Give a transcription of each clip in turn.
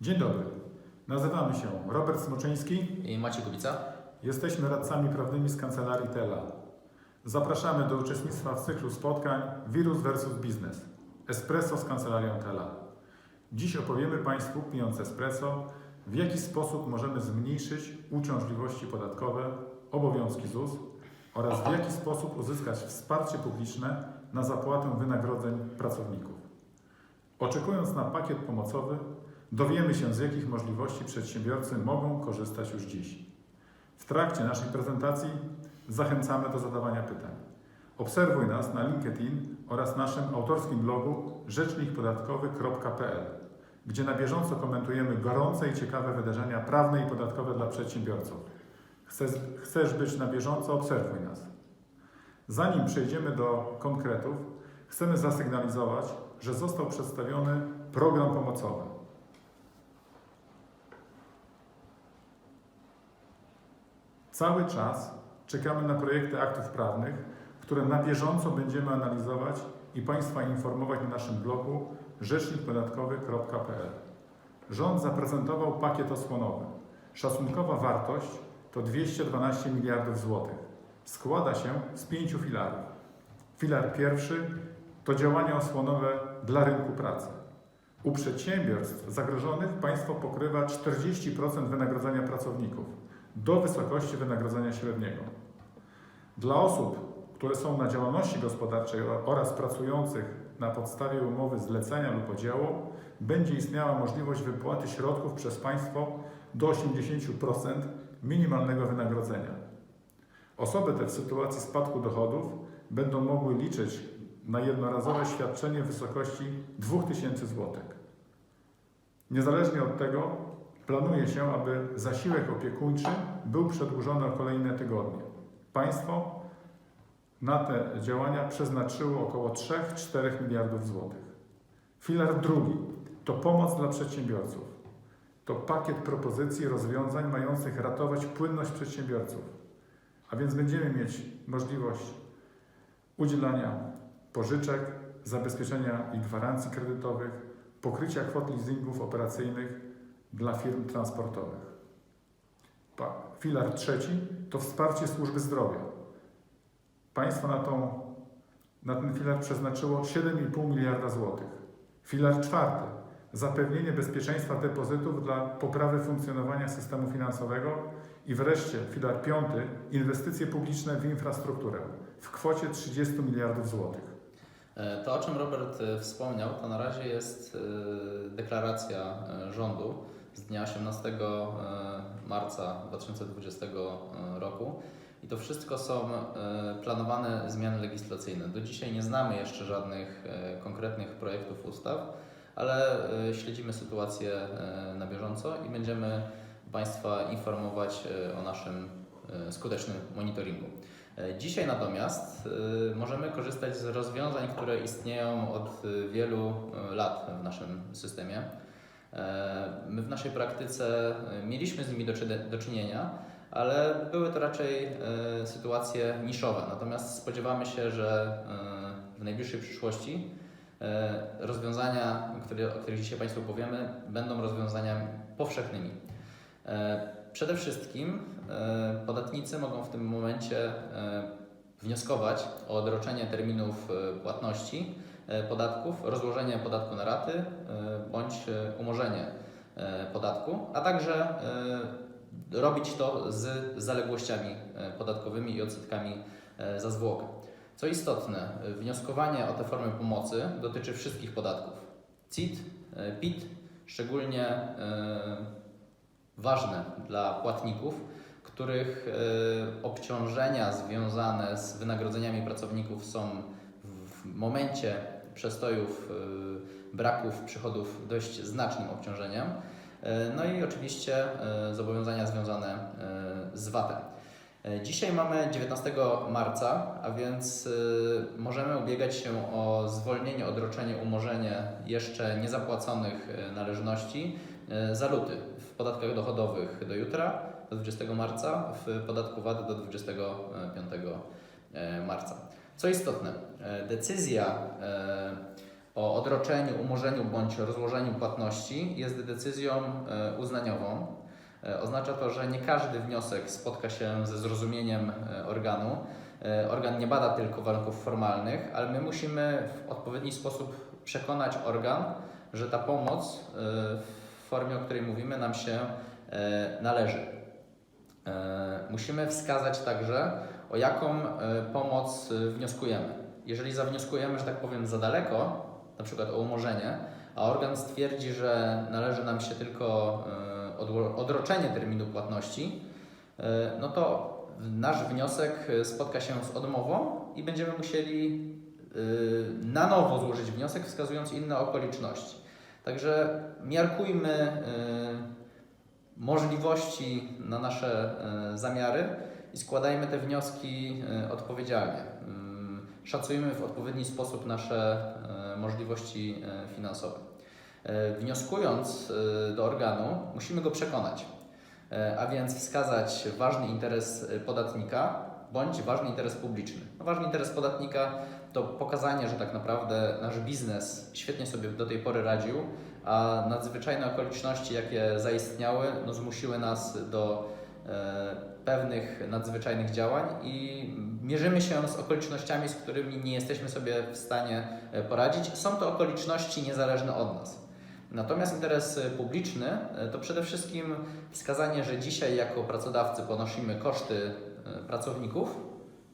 Dzień dobry. Nazywamy się Robert Smoczyński. I Maciej Kubica. Jesteśmy radcami prawnymi z kancelarii TELA. Zapraszamy do uczestnictwa w cyklu spotkań Wirus vs. Biznes. Espresso z kancelarią TELA. Dziś opowiemy Państwu, pijąc espresso, w jaki sposób możemy zmniejszyć uciążliwości podatkowe, obowiązki ZUS oraz w jaki sposób uzyskać wsparcie publiczne na zapłatę wynagrodzeń pracowników. Oczekując na pakiet pomocowy, dowiemy się z jakich możliwości przedsiębiorcy mogą korzystać już dziś. W trakcie naszej prezentacji zachęcamy do zadawania pytań. Obserwuj nas na LinkedIn oraz naszym autorskim blogu rzecznikpodatkowy.pl, gdzie na bieżąco komentujemy gorące i ciekawe wydarzenia prawne i podatkowe dla przedsiębiorców. Chcesz, chcesz być na bieżąco? Obserwuj nas. Zanim przejdziemy do konkretów, chcemy zasygnalizować, że został przedstawiony program pomocowy. Cały czas czekamy na projekty aktów prawnych, które na bieżąco będziemy analizować i Państwa informować na naszym blogu rzecznikpodatkowy.pl. Rząd zaprezentował pakiet osłonowy. Szacunkowa wartość to 212 miliardów złotych. Składa się z pięciu filarów. Filar pierwszy to działania osłonowe dla rynku pracy. U przedsiębiorstw zagrożonych państwo pokrywa 40% wynagrodzenia pracowników do wysokości wynagrodzenia średniego. Dla osób, które są na działalności gospodarczej oraz pracujących na podstawie umowy zlecenia lub podziału, będzie istniała możliwość wypłaty środków przez państwo do 80% minimalnego wynagrodzenia. Osoby te w sytuacji spadku dochodów będą mogły liczyć na jednorazowe świadczenie w wysokości 2000 zł. Niezależnie od tego planuje się, aby zasiłek opiekuńczy był przedłużony o kolejne tygodnie. Państwo na te działania przeznaczyło około 3-4 miliardów złotych. Filar drugi to pomoc dla przedsiębiorców. To pakiet propozycji rozwiązań mających ratować płynność przedsiębiorców. A więc będziemy mieć możliwość udzielania pożyczek, zabezpieczenia i gwarancji kredytowych, pokrycia kwot leasingów operacyjnych dla firm transportowych. Filar trzeci to wsparcie służby zdrowia. Państwo na, tą, na ten filar przeznaczyło 7,5 miliarda złotych. Filar czwarty zapewnienie bezpieczeństwa depozytów dla poprawy funkcjonowania systemu finansowego i wreszcie filar piąty inwestycje publiczne w infrastrukturę w kwocie 30 miliardów złotych. E, To, o czym Robert e, wspomniał, to na razie jest e, deklaracja rządu z dnia 18 e, marca 2020 roku. I to wszystko są e, planowane zmiany legislacyjne. Do dzisiaj nie znamy jeszcze żadnych e, konkretnych projektów ustaw, ale e, śledzimy sytuację e, na bieżąco i będziemy Państwa informować e, o naszym e, skutecznym monitoringu. E, Dzisiaj natomiast e, możemy korzystać z rozwiązań, które istnieją od e, wielu e, lat w naszym systemie. E, My w naszej praktyce e, mieliśmy z nimi do, czynienia, ale były to raczej e, sytuacje niszowe. Natomiast spodziewamy się, że w najbliższej przyszłości rozwiązania, które, o których dzisiaj Państwu powiemy, będą rozwiązaniami powszechnymi. Przede wszystkim podatnicy mogą w tym momencie wnioskować o odroczenie terminów płatności podatków, rozłożenie podatku na raty e, bądź e, umorzenie e, podatku, a także e, robić to z zaległościami e, podatkowymi i odsetkami e, za zwłokę. Co istotne, e, wnioskowanie o tę formę pomocy dotyczy wszystkich podatków. CIT, e, PIT, szczególnie e, ważne dla płatników, których e, obciążenia związane z wynagrodzeniami pracowników są w momencie przestojów e, braków przychodów dość znacznym obciążeniem. E, No i oczywiście e, zobowiązania związane e, z VAT-em. Dzisiaj mamy 19 marca, a więc możemy ubiegać się o zwolnienie, odroczenie, umorzenie jeszcze niezapłaconych należności za luty w podatkach dochodowych do jutra, do 20 marca, w podatku VAT do 25 e, marca. Co istotne, e, decyzja e, o odroczeniu, umorzeniu bądź rozłożeniu płatności jest decyzją e, uznaniową. Oznacza to, że nie każdy wniosek spotka się ze zrozumieniem organu. Organ nie bada tylko warunków formalnych, ale my musimy w odpowiedni sposób przekonać organ, że ta pomoc w formie, o której mówimy, nam się należy. Musimy wskazać także, o jaką e, pomoc e, wnioskujemy. Jeżeli zawnioskujemy, że tak powiem, za daleko, na przykład o umorzenie, a organ stwierdzi, że należy nam się tylko e, odroczenie terminu płatności, no to nasz wniosek spotka się z odmową i będziemy musieli na nowo złożyć wniosek, wskazując inne okoliczności. Także miarkujmy możliwości na nasze zamiary składajmy te wnioski e, odpowiedzialnie. Ym, Szacujmy w odpowiedni sposób nasze e, możliwości e, finansowe. Wnioskując do organu, musimy go przekonać, a więc wskazać ważny interes podatnika bądź ważny interes publiczny. No, ważny interes podatnika to pokazanie, że tak naprawdę nasz biznes świetnie sobie do tej pory radził, a nadzwyczajne okoliczności, jakie zaistniały, no, zmusiły nas do pewnych nadzwyczajnych działań i mierzymy się z okolicznościami, z którymi nie jesteśmy sobie w stanie e, poradzić. Są to okoliczności niezależne od nas. Natomiast interes e, publiczny e, to przede wszystkim wskazanie, że dzisiaj jako pracodawcy ponosimy koszty e, pracowników,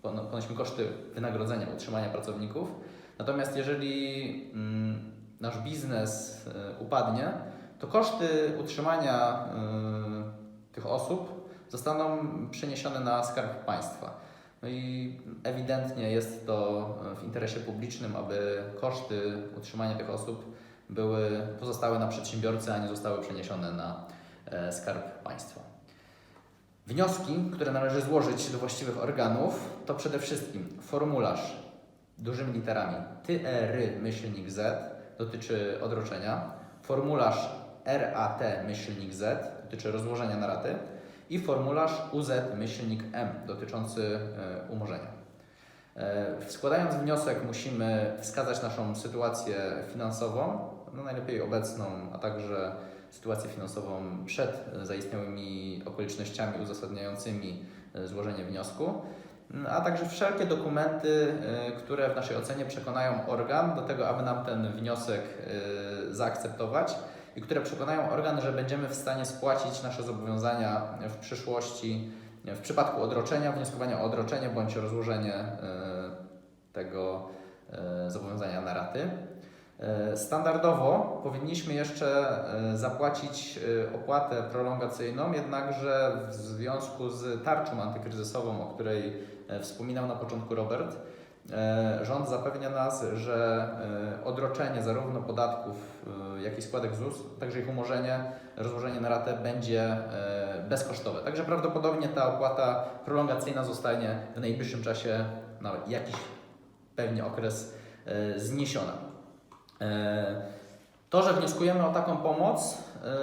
pono- ponosimy koszty wynagrodzenia, utrzymania pracowników. Natomiast jeżeli mm, nasz biznes e, upadnie, to koszty utrzymania e, tych osób zostaną przeniesione na skarb państwa. No i ewidentnie jest to w interesie publicznym, aby koszty utrzymania tych osób były, pozostały na przedsiębiorcy, a nie zostały przeniesione na e, skarb państwa. Wnioski, które należy złożyć do właściwych organów, to przede wszystkim formularz dużymi literami TERY myślnik Z dotyczy odroczenia, formularz RAT myślnik Z dotyczy rozłożenia na raty i formularz UZ myślnik M dotyczący e, umorzenia. E, Składając wniosek musimy wskazać naszą sytuację finansową, no najlepiej obecną, a także sytuację finansową przed zaistniałymi okolicznościami uzasadniającymi e, złożenie wniosku, m, a także wszelkie dokumenty, które w naszej ocenie przekonają organ do tego, aby nam ten wniosek zaakceptować i które przekonają organ, że będziemy w stanie spłacić nasze zobowiązania w przyszłości w przypadku odroczenia, wnioskowania o odroczenie bądź rozłożenie e, tego e, zobowiązania na raty. E, Standardowo powinniśmy jeszcze zapłacić opłatę prolongacyjną, jednakże w związku z tarczą antykryzysową, o której wspominał na początku Robert, rząd zapewnia nas, że e, odroczenie zarówno podatków, e, jak i składek ZUS, także ich umorzenie, rozłożenie na ratę będzie e, bezkosztowe. Także prawdopodobnie ta opłata prolongacyjna zostanie w najbliższym czasie na jakiś pewnie okres e, zniesiona. E, To, że wnioskujemy o taką pomoc, e,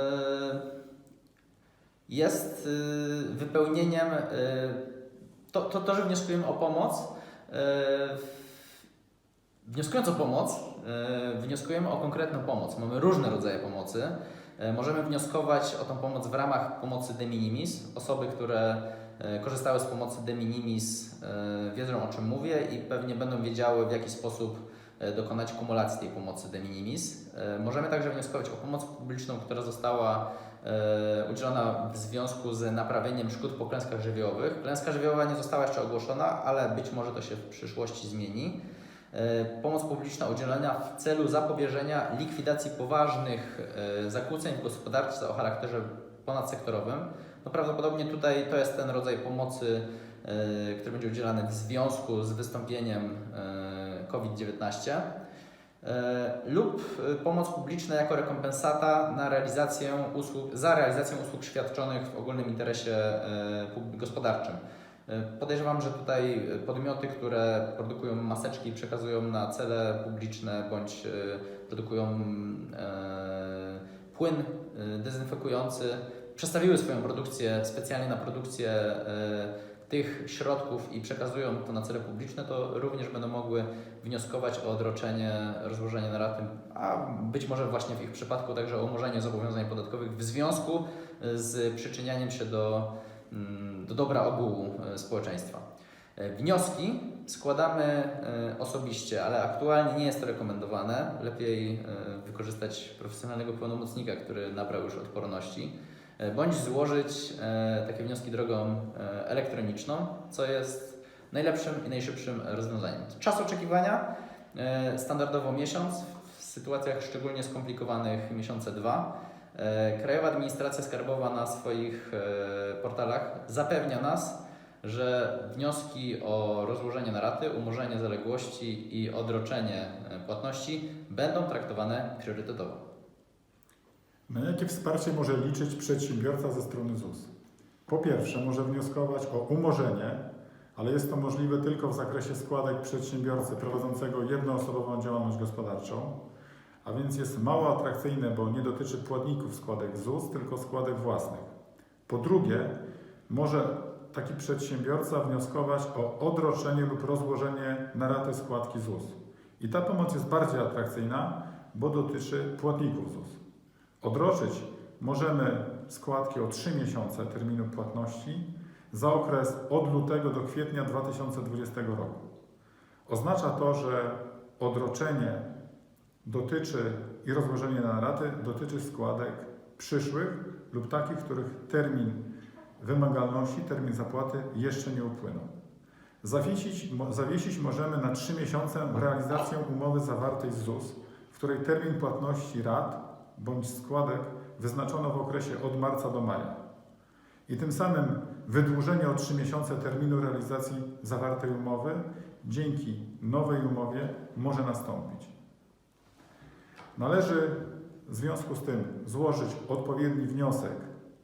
jest e, wypełnieniem. e, To, to, to że wnioskujemy o pomoc, e, wnioskując o pomoc, e, wnioskujemy o konkretną pomoc. Mamy różne rodzaje pomocy. E, Możemy wnioskować o tą pomoc w ramach pomocy de minimis. Osoby, które e, korzystały z pomocy de minimis e, wiedzą o czym mówię i pewnie będą wiedziały w jaki sposób e, dokonać kumulacji tej pomocy de minimis. E, Możemy także wnioskować o pomoc publiczną, która została e, udzielona w związku z naprawieniem szkód po klęskach żywiołowych. Klęska żywiołowa nie została jeszcze ogłoszona, ale być może to się w przyszłości zmieni. E, Pomoc publiczna udzielona w celu zapobieżenia likwidacji poważnych e, zakłóceń w gospodarce o charakterze ponadsektorowym. No prawdopodobnie tutaj to jest ten rodzaj pomocy, e, który będzie udzielany w związku z wystąpieniem e, COVID-19 e, lub e, pomoc publiczna jako rekompensata na realizację usług, za realizację usług świadczonych w ogólnym interesie e, gospodarczym. E, Podejrzewam, że tutaj podmioty, które produkują maseczki i przekazują na cele publiczne bądź e, produkują e, płyn e, dezynfekujący, przestawiły swoją produkcję specjalnie na produkcję e, tych środków i przekazują to na cele publiczne, to również będą mogły wnioskować o odroczenie, rozłożenie na raty, a być może właśnie w ich przypadku także o umorzenie zobowiązań podatkowych w związku z przyczynianiem się do, mm, do dobra ogółu e, społeczeństwa. E, Wnioski składamy e, osobiście, ale aktualnie nie jest to rekomendowane. Lepiej wykorzystać profesjonalnego pełnomocnika, który nabrał już odporności, bądź złożyć e, takie wnioski drogą e, elektroniczną, co jest najlepszym i najszybszym rozwiązaniem. Czas oczekiwania e, standardowo miesiąc, w sytuacjach szczególnie skomplikowanych miesiące dwa. E, Krajowa Administracja Skarbowa na swoich e, portalach zapewnia nas, że wnioski o rozłożenie na raty, umorzenie zaległości i odroczenie e, płatności będą traktowane priorytetowo. Na jakie wsparcie może liczyć przedsiębiorca ze strony ZUS? Po pierwsze, może wnioskować o umorzenie, ale jest to możliwe tylko w zakresie składek przedsiębiorcy prowadzącego jednoosobową działalność gospodarczą, a więc jest mało atrakcyjne, bo nie dotyczy płatników składek ZUS, tylko składek własnych. Po drugie, może taki przedsiębiorca wnioskować o odroczenie lub rozłożenie na ratę składki ZUS. I ta pomoc jest bardziej atrakcyjna, bo dotyczy płatników ZUS. Odroczyć możemy składki o 3 miesiące terminu płatności za okres od lutego do kwietnia 2020 roku. Oznacza to, że odroczenie dotyczy i rozłożenie na raty dotyczy składek przyszłych lub takich, których termin wymagalności, termin zapłaty jeszcze nie upłynął. Zawiesić, zawiesić możemy na 3 miesiące realizację umowy zawartej z ZUS, w której termin płatności rat bądź składek wyznaczono w okresie od marca do maja. I tym samym wydłużenie o 3 miesiące terminu realizacji zawartej umowy dzięki nowej umowie może nastąpić. Należy w związku z tym złożyć odpowiedni wniosek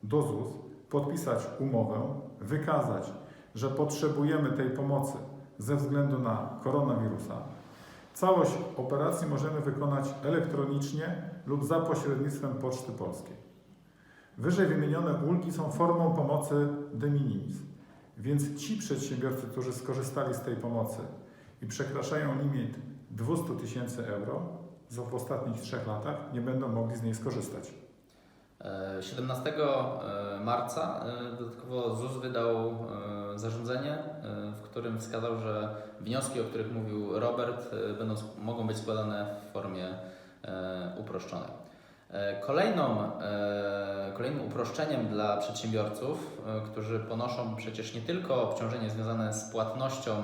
do ZUS, podpisać umowę, wykazać, że potrzebujemy tej pomocy ze względu na koronawirusa. Całość operacji możemy wykonać elektronicznie lub za pośrednictwem Poczty Polskiej. Wyżej wymienione ulgi są formą pomocy de minimis, więc ci przedsiębiorcy, którzy skorzystali z tej pomocy i przekraczają limit 200 tysięcy euro w ostatnich trzech latach, nie będą mogli z niej skorzystać. E, 17 e, marca e, dodatkowo ZUS wydał e, zarządzenie, e, w którym wskazał, że wnioski, o których mówił Robert, e, będą, mogą być składane w formie e, uproszczonej. Kolejną, kolejnym uproszczeniem dla przedsiębiorców, którzy ponoszą przecież nie tylko obciążenie związane z płatnością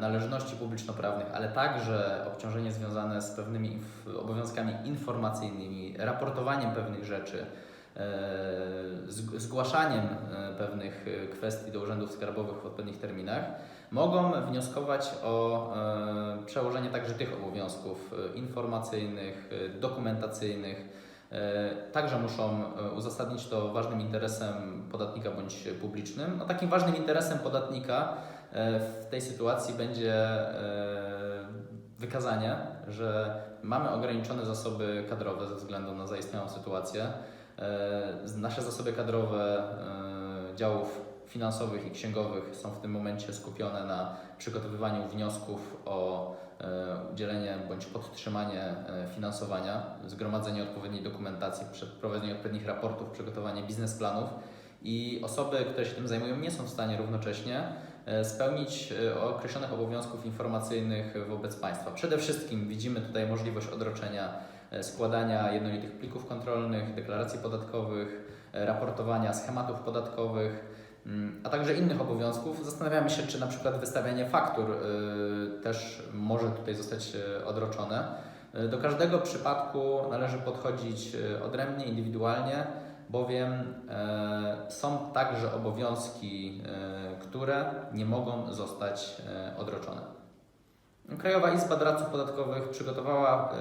należności publiczno-prawnych, ale także obciążenie związane z pewnymi obowiązkami informacyjnymi, raportowaniem pewnych rzeczy, zgłaszaniem e, pewnych e, kwestii do urzędów skarbowych w odpowiednich terminach, mogą wnioskować o e, przełożenie także tych obowiązków e, informacyjnych, e, dokumentacyjnych. E, Także muszą e, uzasadnić to ważnym interesem podatnika bądź publicznym. No, takim ważnym interesem podatnika e, w tej sytuacji będzie e, wykazanie, że mamy ograniczone zasoby kadrowe ze względu na zaistniałą sytuację. E, Nasze zasoby kadrowe e, działów finansowych i księgowych są w tym momencie skupione na przygotowywaniu wniosków o e, udzielenie bądź podtrzymanie finansowania, zgromadzenie odpowiedniej dokumentacji, przeprowadzenie odpowiednich raportów, przygotowanie biznesplanów i osoby, które się tym zajmują, nie są w stanie równocześnie spełnić określonych obowiązków informacyjnych wobec państwa. Przede wszystkim widzimy tutaj możliwość odroczenia składania jednolitych plików kontrolnych, deklaracji podatkowych, e, raportowania schematów podatkowych, mm, a także innych obowiązków. Zastanawiamy się, czy na przykład wystawianie faktur y, też może tutaj zostać odroczone. Do każdego przypadku należy podchodzić odrębnie, indywidualnie, bowiem e, są także obowiązki, e, które nie mogą zostać e, odroczone. Krajowa Izba Doradców Podatkowych przygotowała e,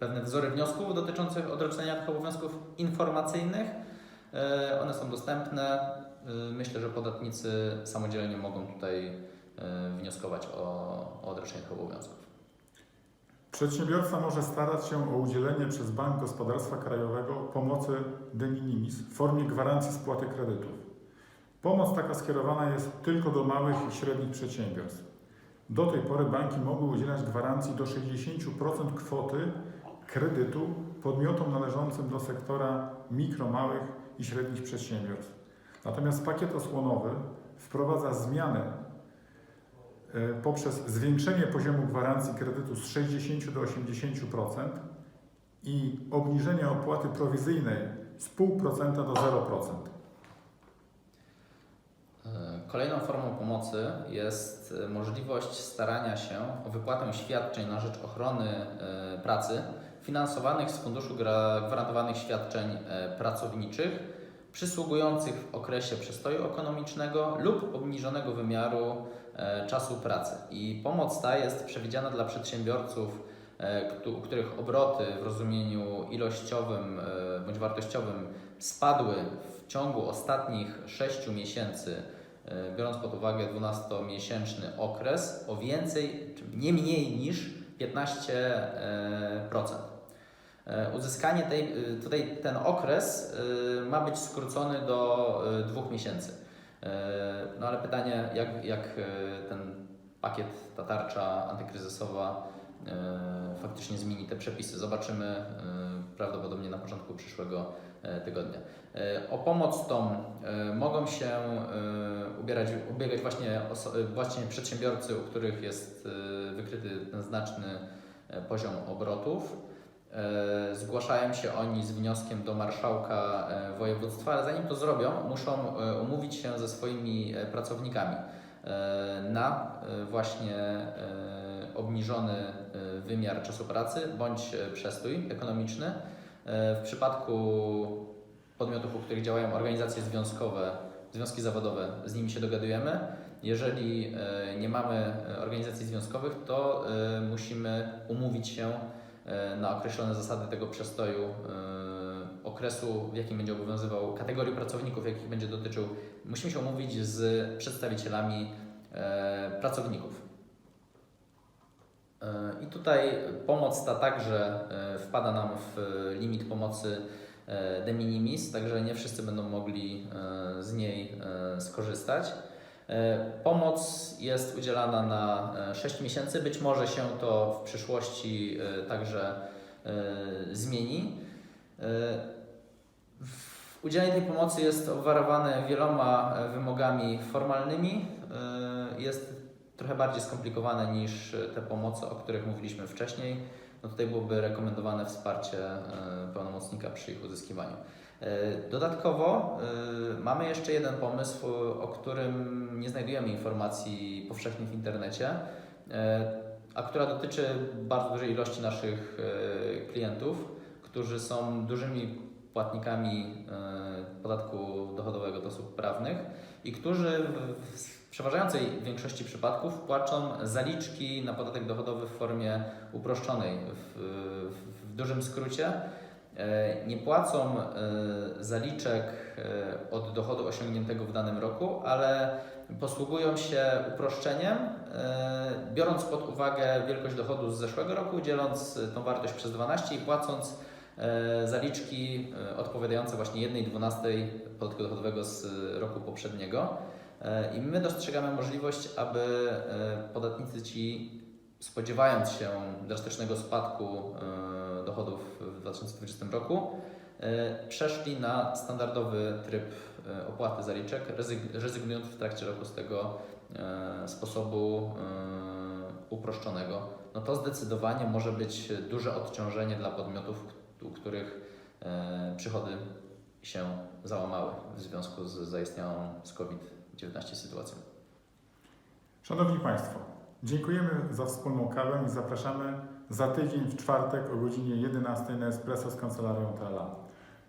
pewne wzory wniosków dotyczących odroczenia tych obowiązków informacyjnych. E, One są dostępne. E, Myślę, że podatnicy samodzielnie mogą tutaj e, wnioskować o, o odroczenie tych obowiązków. Przedsiębiorca może starać się o udzielenie przez Bank Gospodarstwa Krajowego pomocy de minimis w formie gwarancji spłaty kredytów. Pomoc taka skierowana jest tylko do małych i średnich przedsiębiorstw. Do tej pory banki mogły udzielać gwarancji do 60% kwoty kredytu podmiotom należącym do sektora mikro, małych i średnich przedsiębiorstw. Natomiast pakiet osłonowy wprowadza zmianę e, poprzez zwiększenie poziomu gwarancji kredytu z 60 do 80% i obniżenie opłaty prowizyjnej z 0,5% do 0%. E, Kolejną formą pomocy jest e, możliwość starania się o wypłatę świadczeń na rzecz ochrony pracy finansowanych z Funduszu Gwarantowanych Świadczeń e, Pracowniczych przysługujących w okresie przestoju ekonomicznego lub obniżonego wymiaru e, czasu pracy. I pomoc ta jest przewidziana dla przedsiębiorców, e, u których obroty w rozumieniu ilościowym bądź wartościowym spadły w ciągu ostatnich 6 miesięcy biorąc pod uwagę 12-miesięczny okres, o więcej, nie mniej niż 15%. E, Uzyskanie tej, e, tutaj ten okres e, ma być skrócony do dwóch miesięcy. No ale pytanie, jak, jak ten pakiet, ta tarcza antykryzysowa faktycznie zmieni te przepisy. Zobaczymy prawdopodobnie na początku przyszłego tygodnia. O pomoc tą mogą się ubierać, ubiegać właśnie, właśnie przedsiębiorcy, u których jest wykryty ten znaczny poziom obrotów. E, Zgłaszają się oni z wnioskiem do marszałka e, województwa, ale zanim to zrobią, muszą e, umówić się ze swoimi pracownikami na właśnie obniżony wymiar czasu pracy bądź przestój ekonomiczny. W przypadku podmiotów, u których działają organizacje związkowe, związki zawodowe, z nimi się dogadujemy. Jeżeli nie mamy organizacji związkowych, to musimy umówić się na określone zasady tego przestoju e, okresu, w jakim będzie obowiązywał kategorii pracowników, jakich będzie dotyczył. Musimy się umówić z przedstawicielami e, pracowników. E, I tutaj pomoc ta także e, wpada nam w limit pomocy e, de minimis, także nie wszyscy będą mogli e, z niej e, skorzystać. E, Pomoc jest udzielana na e, 6 miesięcy, być może się to w przyszłości e, także e, zmieni. E, Udzielenie tej pomocy jest obwarowane wieloma e, wymogami formalnymi. E, Jest trochę bardziej skomplikowane niż e, te pomocy, o których mówiliśmy wcześniej. No tutaj byłoby rekomendowane wsparcie e, pełnomocnika przy ich uzyskiwaniu. E, Dodatkowo e, mamy jeszcze jeden pomysł, o którym nie znajdujemy informacji powszechnie w internecie, e, a która dotyczy bardzo dużej ilości naszych klientów, którzy są dużymi płatnikami podatku dochodowego od osób prawnych i którzy w- przeważającej większości przypadków płacą zaliczki na podatek dochodowy w formie uproszczonej. W, w, dużym skrócie nie płacą e, zaliczek e, od dochodu osiągniętego w danym roku, ale posługują się uproszczeniem, e, biorąc pod uwagę wielkość dochodu z zeszłego roku, dzieląc tą wartość przez 12 i płacąc e, zaliczki e, odpowiadające właśnie 1,12 podatku dochodowego z roku poprzedniego. E, I my dostrzegamy możliwość, aby e, podatnicy ci, spodziewając się drastycznego spadku e, dochodów w 2020 roku, e, przeszli na standardowy tryb e, opłaty zaliczek, rezyg- rezygnując w trakcie roku z tego e, sposobu uproszczonego. No to zdecydowanie może być duże odciążenie dla podmiotów, u których przychody się załamały w związku z zaistniałą z COVID-19 sytuacją. Szanowni Państwo, dziękujemy za wspólną kawę i zapraszamy za tydzień w czwartek o godzinie 11 na Espresso z Kancelarią TLA.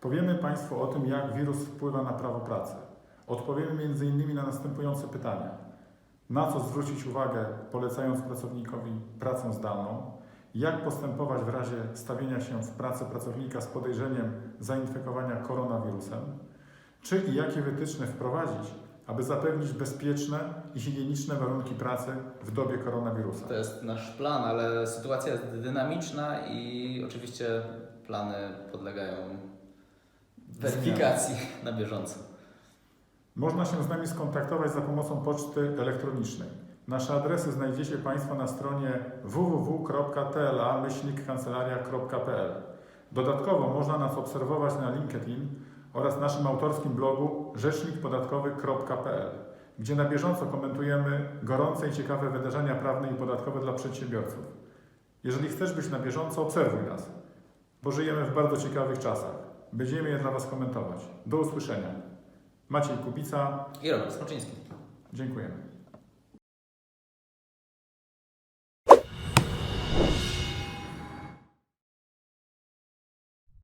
Powiemy Państwu o tym, jak wirus wpływa na prawo pracy. Odpowiemy m.in. na następujące pytania. Na co zwrócić uwagę, polecając pracownikowi pracę zdalną? Jak postępować w razie stawienia się w pracy pracownika z podejrzeniem zainfekowania koronawirusem? Czy i jakie wytyczne wprowadzić, aby zapewnić bezpieczne i higieniczne warunki pracy w dobie koronawirusa? To jest nasz plan, ale sytuacja jest dynamiczna i oczywiście plany podlegają weryfikacji na bieżąco. Można się z nami skontaktować za pomocą poczty elektronicznej. Nasze adresy znajdziecie Państwo na stronie www.tla-kancelaria.pl. Dodatkowo można nas obserwować na LinkedIn oraz naszym autorskim blogu rzecznikpodatkowy.pl, gdzie na bieżąco komentujemy gorące i ciekawe wydarzenia prawne i podatkowe dla przedsiębiorców. Jeżeli chcesz być na bieżąco, obserwuj nas, bo żyjemy w bardzo ciekawych czasach. Będziemy je dla Was komentować. Do usłyszenia. Maciej Kubica, I Robert Smoczyński. dziękujemy.